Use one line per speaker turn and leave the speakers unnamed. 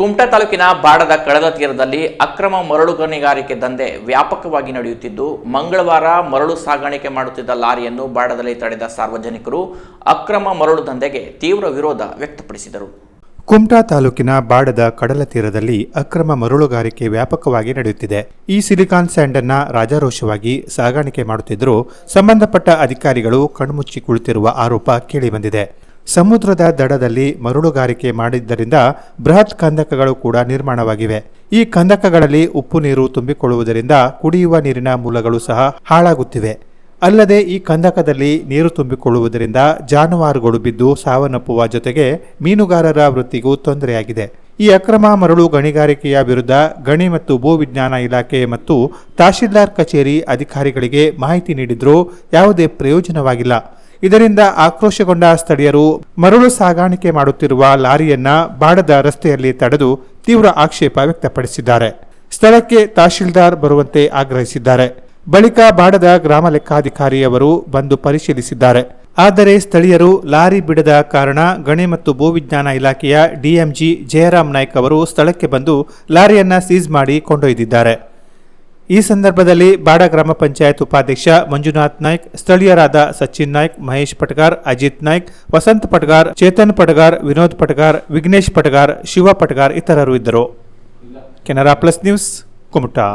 ಕುಮಟಾ ತಾಲೂಕಿನ ಬಾಡದ ಕಡಲ ತೀರದಲ್ಲಿ ಅಕ್ರಮ ಮರಳು ಗಣಿಗಾರಿಕೆ ದಂಧೆ ವ್ಯಾಪಕವಾಗಿ ನಡೆಯುತ್ತಿದ್ದು, ಮಂಗಳವಾರ ಮರಳು ಸಾಗಾಣಿಕೆ ಮಾಡುತ್ತಿದ್ದ ಲಾರಿಯನ್ನು ಬಾಡದಲ್ಲಿ ತಡೆದ ಸಾರ್ವಜನಿಕರು ಅಕ್ರಮ ಮರಳು ದಂಧೆಗೆ ತೀವ್ರ ವಿರೋಧ ವ್ಯಕ್ತಪಡಿಸಿದರು.
ಕುಮಟಾ ತಾಲೂಕಿನ ಬಾಡದ ಕಡಲ ತೀರದಲ್ಲಿ ಅಕ್ರಮ ಮರಳುಗಾರಿಕೆ ವ್ಯಾಪಕವಾಗಿ ನಡೆಯುತ್ತಿದೆ. ಈ ಸಿಲಿಕಾನ್ ಸ್ಯಾಂಡ್ ರಾಜಾರೋಷವಾಗಿ ಸಾಗಾಣಿಕೆ ಮಾಡುತ್ತಿದ್ದರೂ, ಸಂಬಂಧಪಟ್ಟ ಅಧಿಕಾರಿಗಳು ಕಣ್ಮುಚ್ಚಿ ಕುಳಿತಿರುವ ಆರೋಪ ಕೇಳಿಬಂದಿದೆ. ಸಮುದ್ರದ ದಡದಲ್ಲಿ ಮರಳುಗಾರಿಕೆ ಮಾಡಿದ್ದರಿಂದ ಬೃಹತ್ ಕಂದಕಗಳು ಕೂಡ ನಿರ್ಮಾಣವಾಗಿವೆ. ಈ ಕಂದಕಗಳಲ್ಲಿ ಉಪ್ಪು ನೀರು ತುಂಬಿಕೊಳ್ಳುವುದರಿಂದ ಕುಡಿಯುವ ನೀರಿನ ಮೂಲಗಳು ಸಹ ಹಾಳಾಗುತ್ತಿವೆ. ಅಲ್ಲದೆ ಈ ಕಂದಕದಲ್ಲಿ ನೀರು ತುಂಬಿಕೊಳ್ಳುವುದರಿಂದ ಜಾನುವಾರುಗಳು ಬಿದ್ದು ಸಾವನ್ನಪ್ಪುವ ಜೊತೆಗೆ ಮೀನುಗಾರರ ವೃತ್ತಿಗೂ ತೊಂದರೆಯಾಗಿದೆ. ಈ ಅಕ್ರಮ ಮರಳು ಗಣಿಗಾರಿಕೆಯ ವಿರುದ್ಧ ಗಣಿ ಮತ್ತು ಭೂವಿಜ್ಞಾನ ಇಲಾಖೆ ಮತ್ತು ತಹಶೀಲ್ದಾರ್ ಕಚೇರಿ ಅಧಿಕಾರಿಗಳಿಗೆ ಮಾಹಿತಿ ನೀಡಿದ್ರೂ ಯಾವುದೇ ಪ್ರಯೋಜನವಾಗಿಲ್ಲ. ಇದರಿಂದ ಆಕ್ರೋಶಗೊಂಡ ಸ್ಥಳೀಯರು ಮರಳು ಸಾಗಾಣಿಕೆ ಮಾಡುತ್ತಿರುವ ಲಾರಿಯನ್ನ ಬಾಡದ ರಸ್ತೆಯಲ್ಲಿ ತಡೆದು ತೀವ್ರ ಆಕ್ಷೇಪ ವ್ಯಕ್ತಪಡಿಸಿದ್ದಾರೆ. ಸ್ಥಳಕ್ಕೆ ತಹಶೀಲ್ದಾರ್ ಬರುವಂತೆ ಆಗ್ರಹಿಸಿದ್ದಾರೆ. ಬಳಿಕ ಬಾಡದ ಗ್ರಾಮ ಲೆಕ್ಕಾಧಿಕಾರಿಯವರು ಬಂದು ಪರಿಶೀಲಿಸಿದ್ದಾರೆ. ಆದರೆ ಸ್ಥಳೀಯರು ಲಾರಿ ಬಿಡದ ಕಾರಣ ಗಣಿ ಮತ್ತು ಭೂವಿಜ್ಞಾನ ಇಲಾಖೆಯ ಡಿಎಂಜಿ ಜಯರಾಮ್ ನಾಯ್ಕ್ ಅವರು ಸ್ಥಳಕ್ಕೆ ಬಂದು ಲಾರಿಯನ್ನ ಸೀಸ್ ಮಾಡಿ ಕೊಂಡೊಯ್ದಿದ್ದಾರೆ. ಈ ಸಂದರ್ಭದಲ್ಲಿ ಬಾಡ ಗ್ರಾಮ ಪಂಚಾಯತ್ ಉಪಾಧ್ಯಕ್ಷ ಮಂಜುನಾಥ್ ನಾಯ್ಕ್, ಸ್ಥಳೀಯರಾದ ಸಚಿನ್ ನಾಯ್ಕ್, ಮಹೇಶ್ ಪಟಗಾರ್, ಅಜಿತ್ ನಾಯ್ಕ್, ವಸಂತ್ ಪಟಗಾರ್, ಚೇತನ್ ಪಟಗಾರ್, ವಿನೋದ್ ಪಟಗಾರ್, ವಿಘ್ನೇಶ್ ಪಟಗಾರ್, ಶಿವ ಪಟಗಾರ್ ಇತರರು ಇದ್ದರು. Canara plus news Kumta.